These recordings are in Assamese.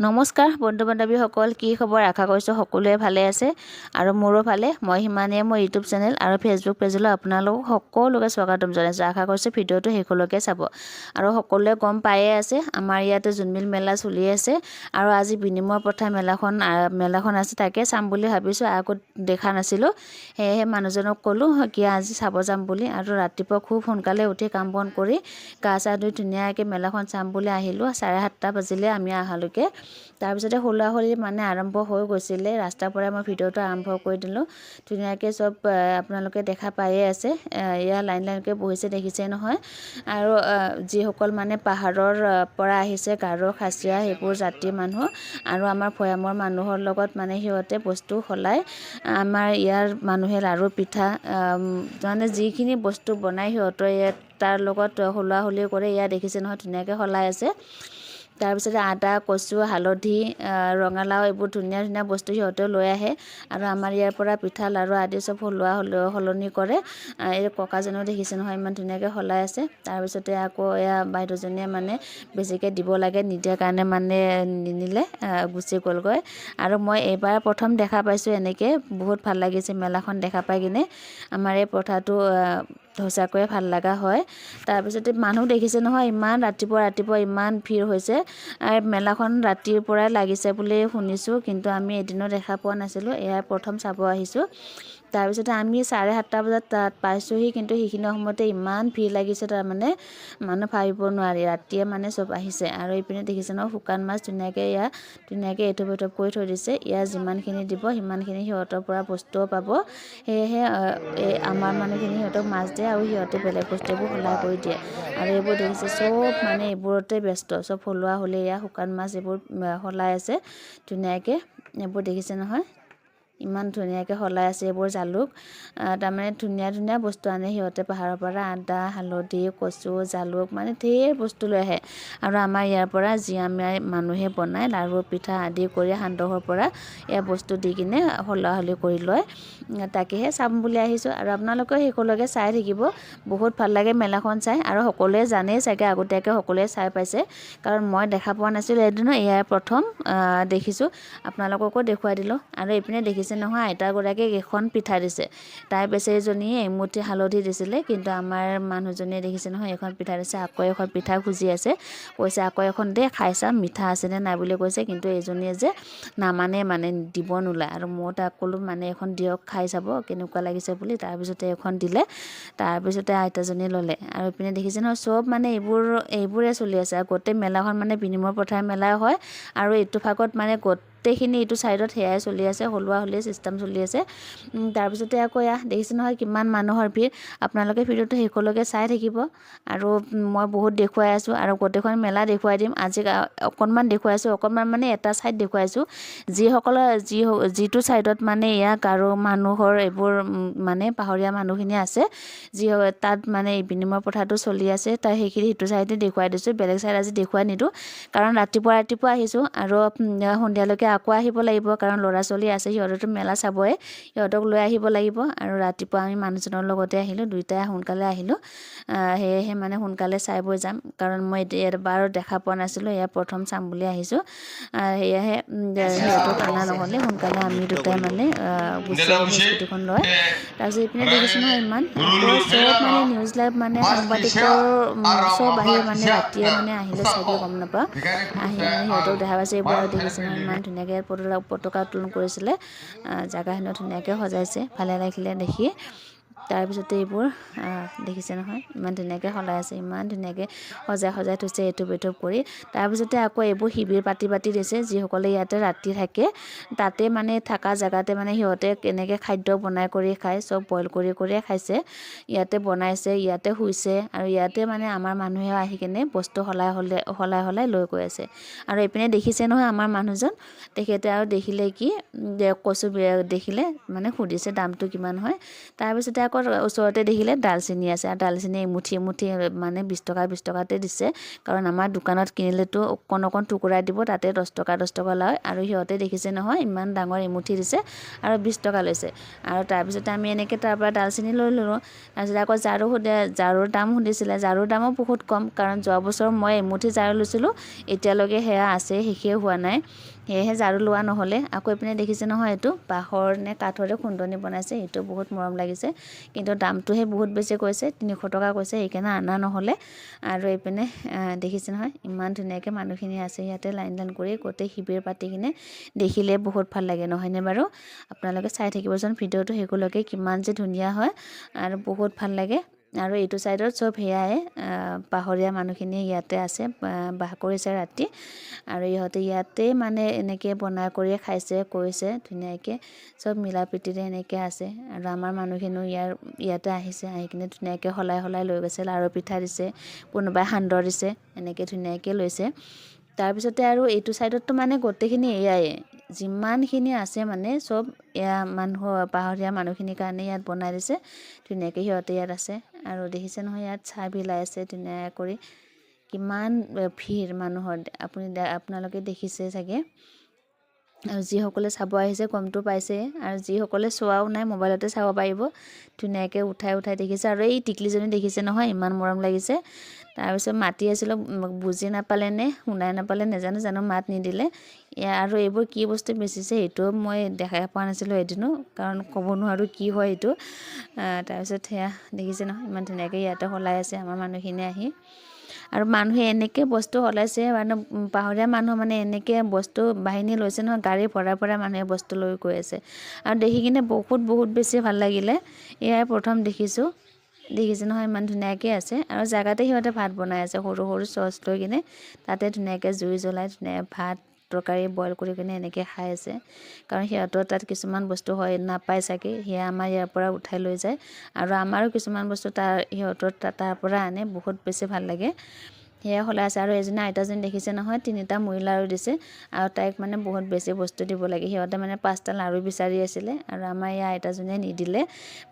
নমস্কাৰ বন্ধু বান্ধৱীসকল কি খবৰ? আশা কৰিছোঁ সকলোৱে ভালে আছে। আৰু মোৰো ভালে। মই সিমানেই মোৰ ইউটিউব চেনেল আৰু ফেচবুক পেজলৈ আপোনালোকক সকলোকে স্বাগতম জনাইছোঁ। আশা কৰিছোঁ ভিডিঅ'টো শেষলৈকে চাব। আৰু সকলোৱে গম পায়ে আছে আমাৰ ইয়াতে জোনবিল মেলা চলি আছে আৰু আজি বিনিময় প্ৰথা মেলাখন মেলাখন আছে তাকে চাম বুলি ভাবিছোঁ। আগত দেখা নাছিলোঁ। সেয়েহে মানুহজনক ক'লোঁ কি আজি চাব যাম বুলি। আৰু ৰাতিপুৱা খুব সোনকালে উঠি কাম বন কৰি গা চা ধুই ধুনীয়াকৈ মেলাখন চাম বুলি আহিলোঁ। চাৰে সাতটা বাজিলে আমি অহালৈকে তাৰপিছতে হুলা হুলি মানে আৰম্ভ হৈ গৈছিলে ৰাস্তাৰ পৰাই মই ভিডিঅ'টো আৰম্ভ কৰি দিলোঁ। ধুনীয়াকৈ চব আপোনালোকে দেখা পায়ে আছে। এয়া লাইন লাইনকৈ বহিছে দেখিছে নহয়। আৰু যিসকল মানে পাহাৰৰ পৰা আহিছে গাৰো খাচীয়া সেইবোৰ জাতিৰ মানুহ আৰু আমাৰ ভৈয়ামৰ মানুহৰ লগত মানে সিহঁতে বস্তু সলাই আমাৰ ইয়াৰ মানুহে লাড়ু পিঠা মানে যিখিনি বস্তু বনাই সিহঁতৰ ইয়াত তাৰ লগত সলি কৰে এয়া দেখিছে নহয় ধুনীয়াকৈ সলাই আছে। তাৰপিছতে আদা কচু হালধি ৰঙালাও এইবোৰ ধুনীয়া ধুনীয়া বস্তু সিহঁতেও লৈ আহে। আৰু আমাৰ ইয়াৰ পৰা পিঠা লাড়ু আদি চব সলোৱা সলনি কৰে। এই ককাজনেও দেখিছে নহয় ইমান ধুনীয়াকৈ সলাই আছে। তাৰপিছতে আকৌ এয়া বাইদেউজনীয়ে মানে বেছিকৈ দিব লাগে নিদিয়াৰ কাৰণে মানে নিনিলে গুচি গ'লগৈ। আৰু মই এইবাৰ প্ৰথম দেখা পাইছোঁ এনেকৈ বহুত ভাল লাগিছে মেলাখন দেখা পাই কিনে। আমাৰ এই প্ৰথাটো সঁচাকৈয়ে ভাল লগা হয়। তাৰপিছতে মানুহ দেখিছে নহয় ইমান ৰাতিপুৱা ৰাতিপুৱা ইমান ভিৰ হৈছে। মেলাখন ৰাতিৰ পৰাই লাগিছে বুলি শুনিছোঁ কিন্তু আমি এদিনো দেখা পোৱা নাছিলোঁ। এয়াই প্ৰথম চাব আহিছোঁ। তাৰপিছতে আমি চাৰে সাতটা বজাত তাত পাইছোঁহি, কিন্তু সেইখিনি সময়তে ইমান ভিৰ লাগিছে তাৰমানে মানুহ ভাবিব নোৱাৰি, ৰাতিয়ে মানে চব আহিছে। আৰু এইপিনে দেখিছে ন, শুকান মাছ ধুনীয়াকৈ ইয়াৰ ধুনীয়াকৈ এঠুপ এঠুপ কৰি থৈ দিছে। ইয়াৰ যিমানখিনি দিব, সিমানখিনি সিহঁতৰ পৰা বস্তুও পাব। সেয়েহে এই আমাৰ মানুহখিনি সিহঁতক মাছ দিয়ে আৰু সিহঁতে বেলেগ বস্তুবোৰ সলাই কৰি দিয়ে। আৰু এইবোৰ দেখিছে, চব মানে এইবোৰতে ব্যস্ত। চব সলোৱা হ'লে এয়া শুকান মাছ এইবোৰ সলাই আছে। ধুনীয়াকৈ, এইবোৰ দেখিছে নহয়। ইমান ধুনীয়াকৈ সলাই আছে এইবোৰ জালুক। তাৰমানে ধুনীয়া ধুনীয়া বস্তু আনে সিহঁতে পাহাৰৰ পৰা আদা হালধি কচু জালুক মানে ঢেৰ বস্তু লৈ আহে। আৰু আমাৰ ইয়াৰ পৰা আমাৰ মানুহে বনায় লাড়ু পিঠা আদি কৰি সান্দহৰ পৰা এয়া বস্তু দি কিনে সলোৱা সলি কৰি লয়। তাকেহে চাম বুলি আহিছোঁ। আৰু আপোনালোকেও শেষলৈকে চাই থাকিব। বহুত ভাল লাগে মেলাখন চাই। আৰু সকলোৱে জানেই চাগে আগতীয়াকৈ সকলোৱে চাই পাইছে। কাৰণ মই দেখা পোৱা নাছিলোঁ এদিনো এয়াই প্ৰথম দেখিছোঁ। আপোনালোককো দেখুৱাই দিলোঁ। আৰু এইপিনে দেখিছোঁ দেখিছে নহয় আইতাগৰাকীক এখন পিঠা দিছে। তাই বেচেৰীজনীয়ে এমুঠি হালধি দিছিলে কিন্তু আমাৰ মানুহজনীয়ে দেখিছে নহয় এখন পিঠা দিছে আকৌ এখন পিঠা খুজি আছে। কৈছে আকৌ এখন দে খাই চাম মিঠা আছেনে নাই বুলি কৈছে কিন্তু এইজনীয়ে যে নামানে মানে দিব নোলায়। আৰু মই তাক ক'লোঁ মানে এখন দিয়ক খাই চাব কেনেকুৱা লাগিছে বুলি। তাৰপিছতে এখন দিলে তাৰপিছতে আইতাজনীয়ে ল'লে। আৰু ইপিনে দেখিছে নহয় চব মানে এইবোৰ এইবোৰে চলি আছে। আৰু গোটেই মেলাখন মানে বিনিময় প্ৰথাৰ মেলাই হয়। আৰু এইটো ভাগত মানে গোটেইখিনি এইটো ছাইডত সেয়াই চলি আছে সলোৱা হ'লে চিষ্টেম চলি আছে। তাৰপিছতে আকৌ এয়া দেখিছে নহয় কিমান মানুহৰ ভিৰ। আপোনালোকে ভিডিঅ'টো শেষলৈকে চাই থাকিব। আৰু মই বহুত দেখুৱাই আছোঁ আৰু গোটেইখন মেলা দেখুৱাই দিম। আজি অকণমান দেখুৱাইছোঁ অকণমান মানে এটা ছাইড দেখুৱাইছোঁ। যিসকলৰ যি যিটো ছাইডত মানে এয়া গাৰো মানুহৰ এইবোৰ মানে পাহাৰীয়া মানুহখিনি আছে যি তাত মানে বিনিময় প্ৰথাটো চলি আছে তাৰ সেইখিনি সিটো ছাইডে দেখুৱাই দিছোঁ। বেলেগ ছাইড আজি দেখুৱাই নিদিওঁ। কাৰণ ৰাতিপুৱা ৰাতিপুৱা আহিছোঁ আৰু সন্ধিয়ালৈকে আকৌ আহিব লাগিব, কাৰণ ল'ৰা ছোৱালী আছে সিহঁততো মেলা চাবই সিহঁতক লৈ আহিব লাগিব আৰু ৰাতিপুৱা আমি মানুহজনৰ লগতে আহিলোঁ, দুইটাই সোনকালে আহিলোঁ। সেয়েহে মানে সোনকালে চাই বৈ যাম, কাৰণ মই এবাৰো দেখা পোৱা নাছিলোঁ, এয়া প্ৰথম চাম বুলি আহিছোঁ। সেয়েহে সিহঁতক অনা নহ'লে সোনকালে আমি দুটাই মানে স্কুটিখন লৈ তাৰপিছত ইপিনে দেখিছোঁ নহয় ইমান চব মানে নিউজ লাইভ মানে সাংবাদিকৰ চব আহি মানে ৰাতিয়ে মানে আহিলে চাগে, গম নাপাওঁ। আহি মানে সিহঁতক দেখা পাইছে এইবোৰ দেখিছে ইমান ধুনীয়াকৈ পতকা পতকা উত্তোলন কৰিছিলে। জেগাখিনিও ধুনীয়াকৈ সজাইছে। ভালে লাগিলে দেখি। তাৰপিছতে এইবোৰ দেখিছে নহয় ইমান ধুনীয়াকৈ সলাই আছে ইমান ধুনীয়াকৈ সজাই সজাই থৈছে এঠুপ এঠুপ কৰি। তাৰপিছতে আকৌ এইবোৰ শিবিৰ পাতি পাতি দিছে যিসকলে ইয়াতে ৰাতি থাকে তাতে মানে থকা জেগাতে মানে সিহঁতে কেনেকৈ খাদ্য বনাই কৰি খায় চব বইল কৰি কৰিয়ে খাইছে। ইয়াতে বনাইছে ইয়াতে শুইছে আৰু ইয়াতে মানে আমাৰ মানুহে আহি কিনে বস্তু সলাই সলাই সলাই সলাই লৈ গৈ আছে। আৰু এইপিনে দেখিছে নহয় আমাৰ মানুহজন তেখেতে আৰু দেখিলে কি কচু দেখিলে মানে সুধিছে দামটো কিমান হয়। তাৰপিছতে আকৌ আকৌ ওচৰতে দেখিলে ডালচেনি আছে। আৰু ডালচেনি এমুঠি এমুঠি মানে বিছ টকা বিছ টকাতে দিছে। কাৰণ আমাৰ দোকানত কিনিলেতো অকণ অকণ টুকুৰা দিব তাতে দহ টকা দহ টকা লয়। আৰু সিহঁতে দেখিছে নহয় ইমান ডাঙৰ এমুঠি দিছে আৰু বিছ টকা লৈছে। আৰু তাৰপিছতে আমি এনেকৈ তাৰপৰা ডালচেনি লৈ ল'লোঁ। তাৰপিছত আকৌ ঝাৰু সোধে ঝাৰুৰ দাম সুধিছিলে। ঝাৰুৰ দামো বহুত কম। কাৰণ যোৱা বছৰ মই এমুঠি ঝাৰু লৈছিলোঁ। এতিয়ালৈকে সেয়া আছে শেষেই হোৱা নাই। সেয়েহে ঝাৰু লোৱা নহ'লে। আকৌ এইপিনে দেখিছে নহয় এইটো বাঁহৰ নে কাঠৰে খুন্দনি বনাইছে সেইটো বহুত মৰম লাগিছে। কিন্তু দামটোহে বহুত বেছি কৈছে তিনিশ টকা কৈছে সেইকাৰণে অনা নহ'লে। আৰু এইপিনে দেখিছে নহয় ইমান ধুনীয়াকৈ মানুহখিনি আছে ইয়াতে লাইন লাইন কৰি গোটেই শিবিৰ পাতি কিনে দেখিলে বহুত ভাল লাগে নহয়নে বাৰু? আপোনালোকে চাই থাকিবচোন ভিডিঅ'টো শেষলৈকে কিমান যে ধুনীয়া হয় আৰু বহুত ভাল লাগে। আৰু এইটো ছাইডত চব সেয়াই পাহাৰীয়া মানুহখিনি ইয়াতে আছে বাস কৰিছে ৰাতি। আৰু ইহঁতে ইয়াতে মানে এনেকৈ বনাই কৰিয়ে খাইছে, কৰিছে ধুনীয়াকৈ, চব মিলা প্ৰীতিৰে এনেকৈ আছে। আৰু আমাৰ মানুহখিনিও ইয়াৰ, ইয়াতে আহিছে, আহি কিনে ধুনীয়াকৈ সলাই সলাই লৈ গৈছে, লাড়ু পিঠা দিছে, কোনোবাই সান্দহ দিছে, এনেকৈ ধুনীয়াকৈ লৈছে। তাৰপিছতে আৰু এইটো ছাইডততো মানে গোটেইখিনি এয়াই, যিমানখিনি আছে মানে চব মানুহ, পাহাৰীয়া মানুহখিনিৰ কাৰণে ইয়াত বনাই দিছে, ধুনীয়াকৈ সিহঁতে ইয়াত আছে। আৰু দেখিছে নহয়, ইয়াত চাহ বিলাই আছে ধুনীয়া কৰি। কিমান ভিৰ মানুহৰ। আপুনি আপোনালোকে দেখিছে চাগে। আৰু যিসকলে চাব আহিছে গমটো পাইছে আৰু যিসকলে চোৱাও নাই মোবাইলতে চাব পাৰিব। ধুনীয়াকৈ উঠাই উঠাই দেখিছে আৰু এই টিকলিজনী দেখিছে নহয় ইমান মৰম লাগিছে। তাৰপিছত মাতি আছিলোঁ বুজি নাপালে নে শুনাই নাপালে নেজানো জানো মাত নিদিলে। আৰু এইবোৰ কি বস্তু বেচিছে সেইটোও মই দেখাই পোৱা নাছিলোঁ এদিনো কাৰণ ক'ব নোৱাৰোঁ কি হয় এইটো। তাৰপিছত সেয়া দেখিছে নহয় ইমান ধুনীয়াকৈ ইয়াতে সলাই আছে আমাৰ মানুহখিনি আহি। আৰু মানুহে এনেকৈ বস্তু সলাইছে মানে পাহাৰীয়া মানুহ মানে এনেকৈ বস্তু বাহিনী লৈছে নহয়, গাড়ী ভৰাই ভৰাই মানুহে বস্তু লৈ গৈ আছে। আৰু দেখি কিনে বহুত বহুত বেছি ভালো লাগিলে। এয়াই প্ৰথম দেখিছোঁ। দেখিছে নহয়, ইমান ধুনীয়াকৈ আছে। আৰু জেগাতে সিহঁতে ভাত বনাই আছে, সৰু সৰু চচ লৈ কিনে। তাতে ধুনীয়াকৈ জুই জ্বলাই, ধুনীয়াকৈ ভাত তৰকাৰী বইল কৰি কিনে এনেকৈ খাই আছে। কাৰণ সিহঁতৰ তাত কিছুমান বস্তু হয় নাপায় চাগে। সেয়া আমাৰ ইয়াৰ পৰা উঠাই লৈ যায়। আৰু আমাৰো কিছুমান বস্তু তাৰ সিহঁতৰ তাৰ পৰা আনে বহুত বেছি ভাল লাগে। সেয়া সলাই আছে আৰু এজনী আইতাজনী দেখিছে নহয়, তিনিটা মুড়ি লাড়ু দিছে আৰু তাইক মানে বহুত বেছি বস্তু দিব লাগে। সিহঁতে মানে পাঁচটা লাড়ু বিচাৰি আছিলে আৰু আমাৰ এই আইতাজনীয়ে নিদিলে।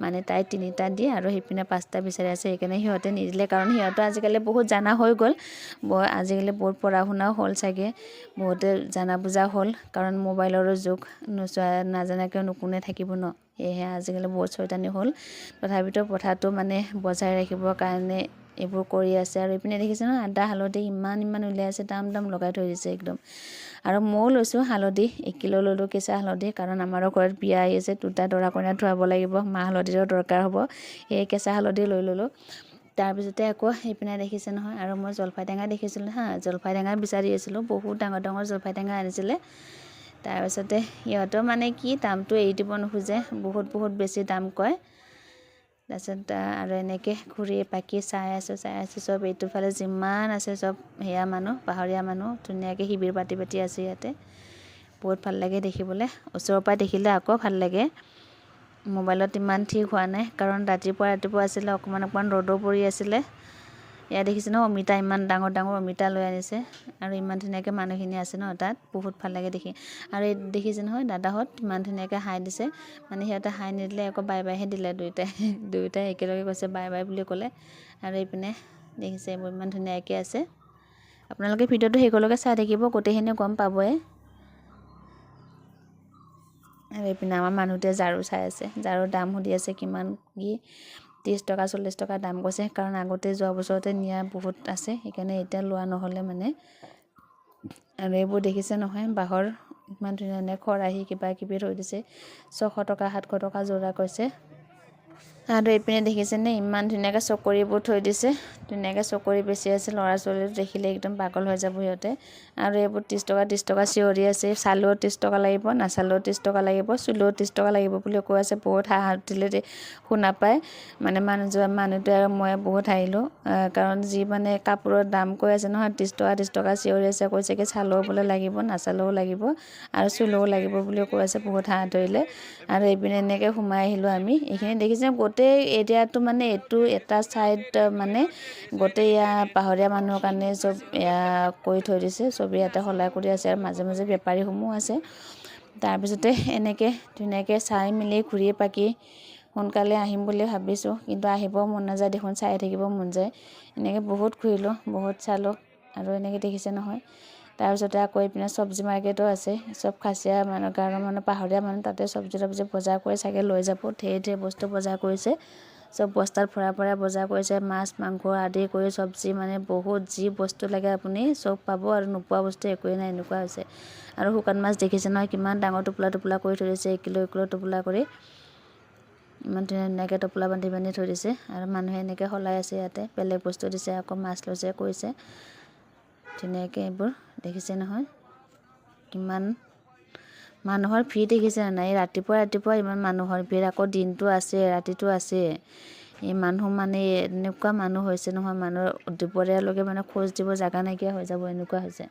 মানে তাই তিনিটা দিয়ে আৰু সেইপিনে পাঁচটা বিচাৰি আছে, সেইকাৰণে সিহঁতে নিদিলে। কাৰণ সিহঁতৰ আজিকালি বহুত জানা হৈ গ'ল। আজিকালি বহুত পঢ়া শুনাও হ'ল চাগে। বহুতে জানা বুজা হ'ল। কাৰণ মোবাইলৰো যুগ। নোচোৱা নাজানাকৈনো কোনে থাকিব ন। সেয়েহে আজিকালি বহুত চৈতানি হ'ল। তথাপিতো প্ৰথাটো মানে বজাই ৰাখিবৰ কাৰণে এইবোৰ কৰি আছে আৰু এইপিনে দেখিছে ন, আদা, হালধি ইমান ইমান উলিয়াই আছে দাম দাম লগাই থৈ দিছে একদম। আৰু ময়ো লৈছোঁ হালধি, এক কিলো ল'লোঁ কেঁচা হালধি, কাৰণ আমাৰো ঘৰত বিয়া আহি আছে, দুটা দৰা কইনা ধুৱাব লাগিব মাহ হালধিৰো দৰকাৰ হ'ব সেই কেঁচা হালধি লৈ ল'লোঁ। তাৰপিছতে আকৌ সেইপিনে দেখিছে নহয়, আৰু মই জলফাই টেঙা দেখিছিলোঁ হা জলফাই টেঙা বিচাৰি আছিলোঁ, বহুত ডাঙৰ ডাঙৰ জলফাই টেঙা আনিছিলে। তাৰপিছতে সিহঁতৰ মানে কি, দামটো এৰি দিব নোখোজে, বহুত বহুত বেছি দাম কয়। তাৰপিছত আৰু এনেকৈ ঘূৰি পাকি চাই আছোঁ চাই আছোঁ চব। এইটোফালে যিমান আছে চব সেয়া মানুহ পাহাৰীয়া মানুহ ধুনীয়াকৈ শিবিৰ পাতি পাতি আছে ইয়াতে। বহুত ভাল লাগে দেখিবলৈ। ওচৰৰ পৰা দেখিলে আকৌ ভাল লাগে। মোবাইলত ইমান ঠিক হোৱা নাই কাৰণ ৰাতিপুৱা ৰাতিপুৱা আছিলে অকণমান অকণমান ৰ'দো পৰি আছিলে। ইয়াত দেখিছে ন অমিতা ইমান ডাঙৰ ডাঙৰ অমিতা লৈ আনিছে। আৰু ইমান ধুনীয়াকৈ মানুহখিনি আছে ন তাত বহুত ভাল লাগে দেখি। আৰু এই দেখিছে নহয় দাদাহঁত ইমান ধুনীয়াকৈ হাই দিছে। মানে সিহঁতে হাই নিদিলে আকৌ বাই বাইহে দিলে দুয়োটাই। দুয়োটাই একেলগে কৈছে বাই বাই বুলি ক'লে। আৰু এইপিনে দেখিছে এইবোৰ ইমান ধুনীয়াকৈ আছে। আপোনালোকে ভিডিঅ'টো শেষলৈকে চাই থাকিব গোটেইখিনি গম পাবই আৰু এইপিনে আমাৰ মানুহটোৱে ঝাৰু চাই আছে। ঝাৰুৰ দাম সুধি আছে কিমান কি। ত্ৰিছ টকা চল্লিছ টকা দাম কৈছে। কাৰণ আগতে যোৱা বছৰতে নিয়া বহুত আছে সেইকাৰণে এতিয়া লোৱা নহ'লে মানে। আৰু এইবোৰ দেখিছে নহয় বাঁহৰ ইমান ধুনীয়া ধুনীয়া খৰাহী কিবা কিবি থৈ দিছে। ছশ টকা সাতশ টকা যোৰা কৈছে। আৰু এইপিনে দেখিছেনে, ইমান ধুনীয়াকৈ চকৰিবোৰ থৈ দিছে। ধুনীয়াকৈ চকৰি বেচি আছে ল'ৰা ছোৱালীটো দেখিলে একদম পাগল হৈ যাব সিহঁতে। আৰু এইবোৰ ত্ৰিছ টকা ত্ৰিছ টকা চিঞৰি আছে। চালেও ত্ৰিছ টকা লাগিব, নাচালেও ত্ৰিছ টকা লাগিব, চুলেও ত্ৰিছ টকা লাগিব বুলি কৈ আছে। বহুত হাঁহ হাঁহিলে শুনা পায়। মানে মানুহযোৱা মানুহটোৱে আৰু মই বহুত হাঁহিলোঁ। কাৰণ যি মানে কাপোৰৰ দাম কৈ আছে নহয়, ত্ৰিছ টকা ত্ৰিছ টকা চিঞৰি আছে, কৈছে কি চালেও বোলে লাগিব, নাচালেও লাগিব আৰু চুলেও লাগিব বুলি কৈ আছে, বহুত হাঁহ ধৰিলে আৰু এইপিনে এনেকৈ সোমাই আহিলোঁ আমি। এইখিনি দেখিছে গোটেই এৰিয়াটো মানে এইটো এটা ছাইড মানে গোটেই পাহাৰীয়া মানুহৰ কাৰণে চব এয়া কৰি থৈ দিছে চবেই ইয়াতে সলাই কৰি আছে আৰু মাজে মাজে বেপাৰীসমূহ আছে। তাৰপিছতে এনেকৈ ধুনীয়াকৈ চাই মেলি ঘূৰি পাকি সোনকালে আহিম বুলি ভাবিছোঁ কিন্তু আহিব মন নাযায় দেখোন চাই থাকিব মন যায়। এনেকৈ বহুত ঘূৰিলোঁ বহুত চালোঁ আৰু এনেকৈ দেখিছে নহয়। তাৰপিছতে আকৌ এইপিনে চব্জি মাৰ্কেটো আছে চব খাচীয়া মানুহ গাঁৱৰ মানুহ পাহাৰীয়া মানুহ তাতে চব্জি তব্জি বজাৰ কৰি চাগে লৈ যাব। ঢেৰ ঢেৰ বস্তু বজাৰ কৰিছে চব বস্তাত ভৰাই ভৰাই বজাৰ কৰিছে মাছ মাংস আদি কৰি চব্জি মানে বহুত যি বস্তু লাগে আপুনি চব পাব আৰু নোপোৱা বস্তু একোৱেই নাই এনেকুৱা হৈছে। আৰু শুকান মাছ দেখিছে নহয় কিমান ডাঙৰ টোপোলা টোপোলা কৰি থৈ দিছে এক কিলো এক কিলো টোপোলা কৰি। ইমান ধুনীয়া ধুনীয়াকৈ টোপোলা বান্ধি বান্ধি থৈ দিছে আৰু মানুহে এনেকৈ সলাই আছে ইয়াতে বেলেগ বস্তু দিছে আকৌ মাছ লৈছে কৰিছে। ধুনীয়াকৈ এইবোৰ দেখিছে নহয়। কিমান মানুহৰ ভিৰ দেখিছে নাই? ৰাতিপুৱা ৰাতিপুৱা ইমান মানুহৰ ভিৰ। আকৌ দিনটো আছে ৰাতিটো আছে। এই মানুহ মানে এনেকুৱা মানুহ হৈছে নহয়। মানুহ দুপৰীয়ালৈকে মানে খোজ দিব জেগা নাইকিয়া হৈ যাব এনেকুৱা হৈছে।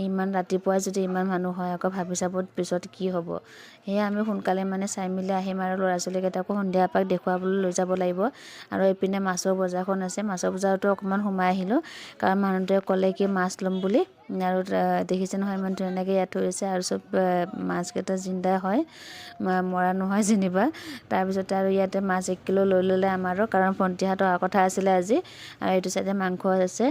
ইমান ৰাতিপুৱাই যদি ইমান মানুহ হয় আকৌ ভাবি চাব পিছত কি হ'ব। সেয়ে আমি সোনকালে মানে চাই মেলি আহিম আৰু ল'ৰা ছোৱালীকেইটাকো সন্ধিয়া এপাক দেখুৱাবলৈ লৈ যাব লাগিব। আৰু এইপিনে মাছৰ বজাৰখন আছে মাছৰ বজাৰতো অকণমান সোমাই আহিলোঁ। কাৰণ মানুহটোৱে ক'লে কি মাছ ল'ম বুলি। আৰু দেখিছে নহয় ইমান ধুনীয়াকৈ ইয়াত থৈছে আৰু চব মাছকেইটা জিন্দা হয় মৰা নহয় যেনিবা। তাৰপিছতে আৰু ইয়াতে মাছ এক কিলো লৈ ল'লে আমাৰো কাৰণ ভণ্টিহঁতৰ কথা আছিলে আজি আৰু এইটো চাইডে মাংস আছে।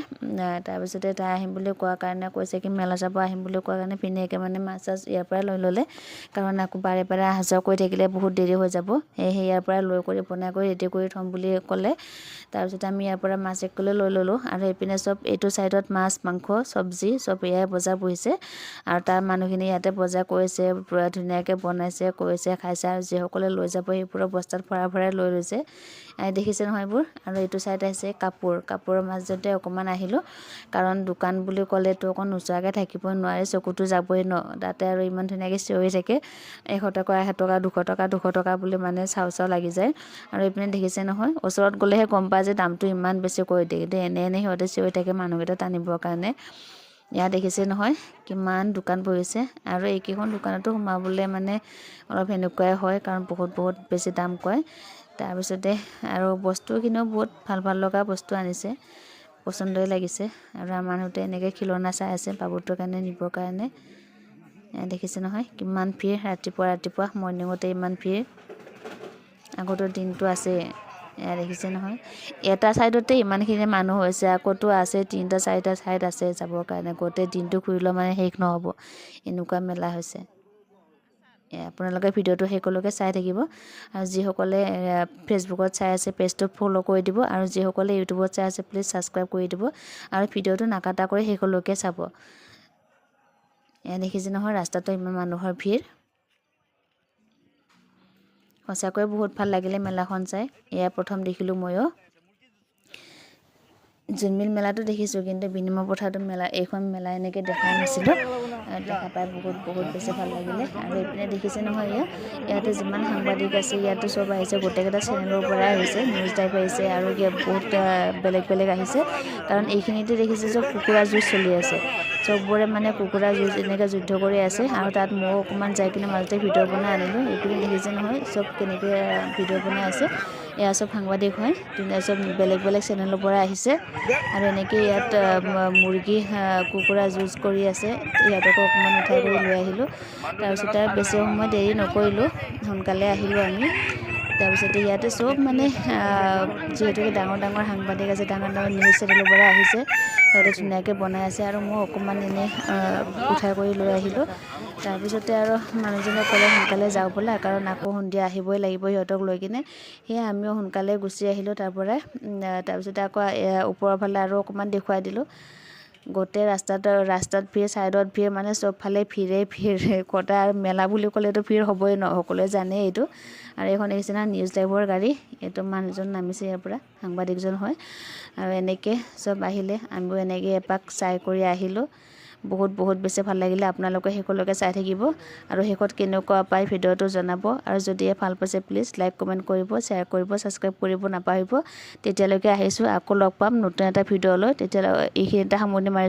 তাৰপিছতে তাই আহিম বুলি কোৱাৰ কাৰণে কৈছে কি মেলা চাব আহিম বুলি কোৱাৰ কাৰণে ভিনীয়েকে মানে মাছ চাছ ইয়াৰ পৰাই লৈ ল'লে। কাৰণ আকৌ বাৰে বাৰে অহা যোৱা কৰি থাকিলে বহুত দেৰি হৈ যাব। সেয়েহে ইয়াৰ পৰাই লৈ কৰি বনাই কৰি ৰেডি কৰি থ'ম বুলি ক'লে। তাৰপিছতে আমি ইয়াৰ পৰা মাছ এক কিলো লৈ ল'লোঁ। আৰু এইপিনে চব এইটো ছাইডত মাছ মাংস চব্জি চব এয়াই বজাৰ বহিছে। আৰু তাৰ মানুহখিনি ইয়াতে বজাৰ কৰিছে পূৰা ধুনীয়াকৈ বনাইছে কৰিছে খাইছে আৰু যিসকলে লৈ যাব সেইবোৰৰ বস্তাত ভৰাই ভৰাই লৈ লৈছে। দেখিছে নহয় এইবোৰ? আৰু এইটো ছাইড আহিছে কাপোৰ। কাপোৰৰ মাজতে অকণমান আহিলোঁ। কাৰণ দোকান বুলি ক'লেতো অকণ নোচোৱাকৈ থাকিব নোৱাৰে চকুতো যাবই ন। তাতে আৰু ইমান ধুনীয়াকৈ চিঞৰি থাকে। এশ টকা এশ টকা দুশ টকা দুশ টকা বুলি মানে চাউ চাউ লাগি যায়। আৰু এইপিনে দেখিছে নহয় ওচৰত গ'লেহে গম পায় যে দামটো ইমান বেছি কৰি দিয়ে। কিন্তু এনে এনে সিহঁতে চিঞৰি থাকে মানুহকেইটা টানিবৰ কাৰণে। ইয়াত দেখিছে নহয় কিমান দোকান বহিছে আৰু এইকেইখন দোকানতো সোমাবলৈ মানে অলপ সেনেকুৱাই হয় কাৰণ বহুত বহুত বেছি দাম কয়। তাৰপিছতে আৰু বস্তুখিনিও বহুত ভাল ভাল লগা বস্তু আনিছে পচন্দই লাগিছে। আৰু আমাৰ মানুহতে এনেকৈ খিলনা চাই আছে বাবুটোৰ কাৰণে নিবৰ কাৰণে। দেখিছে নহয় কিমান ভিৰ ৰাতিপুৱা ৰাতিপুৱা মৰ্ণিঙতে ইমান ভিৰ। আগতো দিনটো আছে এয়া দেখিছে নহয়। এটা ছাইডতে ইমানখিনি মানুহ হৈছে আকৌতো আছে তিনিটা চাৰিটা ছাইড আছে যাবৰ কাৰণে। গোটেই দিনটো ঘূৰিলেও মানে শেষ নহ'ব। এনেকুৱা মেলা হৈছে। আপোনালোকে ভিডিঅ'টো শেষলৈকে চাই থাকিব। আৰু যিসকলে ফেচবুকত চাই আছে পেজটো ফ'ল' কৰি দিব। আৰু যিসকলে ইউটিউবত চাই আছে প্লিজ ছাবস্ক্ৰাইব কৰি দিব। আৰু ভিডিঅ'টো নাকাটা কৰি শেষলৈকে চাব। এয়া দেখিছে নহয় ৰাস্তাটো ইমান মানুহৰ ভিৰ। সঁচাকৈ বহুত ভাল লাগিলে মেলাখন চাই। এয়া প্ৰথম দেখিলোঁ ময়ো জোনবিল মেলাটো দেখিছোঁ কিন্তু বিনিময় পথাৰটো মেলা এইখন মেলা এনেকৈ দেখা নাছিলোঁ। দেখা পাই বহুত বহুত বেছি ভালো লাগিলে। আৰু এইপিনে দেখিছে নহয় ইয়াত, ইয়াতে যিমান সাংবাদিক আছে, ইয়াতো চব আহিছে। গোটেইকেইটা চেনেলৰ পৰাই আহিছে নিউজ টাইপ আহিছে আৰু ইয়াত বহুত বেলেগ বেলেগ আহিছে। কাৰণ এইখিনিতে দেখিছে যে কুকুৰা যুঁজ চলি আছে। চববোৰে মানে কুকুৰা যুঁজ এনেকৈ যুদ্ধ কৰি আছে। আৰু তাত ময়ো অকণমান যাই কিনে মাজতে ভিডিঅ' বনাই আনিলোঁ। এইপিনে দেখিছে নহয়, চব কেনেকৈ ভিডিঅ' বনাই আছে। এয়া চব সাংবাদিক হয়। চব বেলেগ বেলেগ চেনেলৰ পৰা আহিছে। আৰু এনেকৈ ইয়াত মুৰ্গী কুকুৰা যুঁজ কৰি আছে। ইহঁতকো অকণমান উঠাই কৰি লৈ আহিলোঁ। তাৰপিছতে বেছি সময় দেৰি নকৰিলোঁ। সোনকালে আহিলোঁ আমি। তাৰপিছতে ইয়াতে চব মানে যিহেতুকে ডাঙৰ ডাঙৰ সাংবাদিক আছে ডাঙৰ ডাঙৰ নিউজ চেনেলৰ পৰা আহিছে। সিহঁতে ধুনীয়াকৈ বনাই আছে আৰু মই অকণমান এনেই উঠাই কৰি লৈ আহিলোঁ। তাৰপিছতে আৰু মানুহজনে ক'লে সোনকালে যাওঁ বোলে কাৰণ আকৌ সন্ধিয়া আহিবই লাগিব সিহঁতক লৈ কিনে। সেয়ে আমিও সোনকালে গুচি আহিলোঁ তাৰ পৰাই তাৰপিছতে আকৌ ওপৰৰ ফালে আৰু অকণমান দেখুৱাই দিলোঁ। গোটেই ৰাস্তাত ৰাস্তাত ভিৰ ছাইডত ভিৰ মানে চবফালে ভিৰেই ভিৰ কটা আৰু মেলা বুলি ক'লেতো ভিৰ হ'বই ন সকলোৱে জানেই এইটো। আৰু এইখন দেখিছে না নিউজ লাইভৰ গাড়ী এইটো মানুহজন নামিছে ইয়াৰ পৰা সাংবাদিকজন হয়। আৰু এনেকৈ চব আহিলে আমিও এনেকৈ এপাক চাই কৰি আহিলোঁ। বহুত বহুত বেছি ভাল লাগিলে আপোনালোকে শেষলৈকে চাই থাকিব আৰু শেষত কেনেকুৱা পায় ভিডিঅ'টো জনাব আৰু যদিহে ভাল পাইছে প্লিজ লাইক কমেণ্ট কৰিব শ্বেয়াৰ কৰিব ছাবস্ক্ৰাইব কৰিব নাপাহৰিব। তেতিয়ালৈকে আহিছোঁ আকৌ লগ পাম নতুন এটা ভিডিঅ' লৈ তেতিয়ালৈ এইখিনিতে সামৰণি মাৰিছোঁ।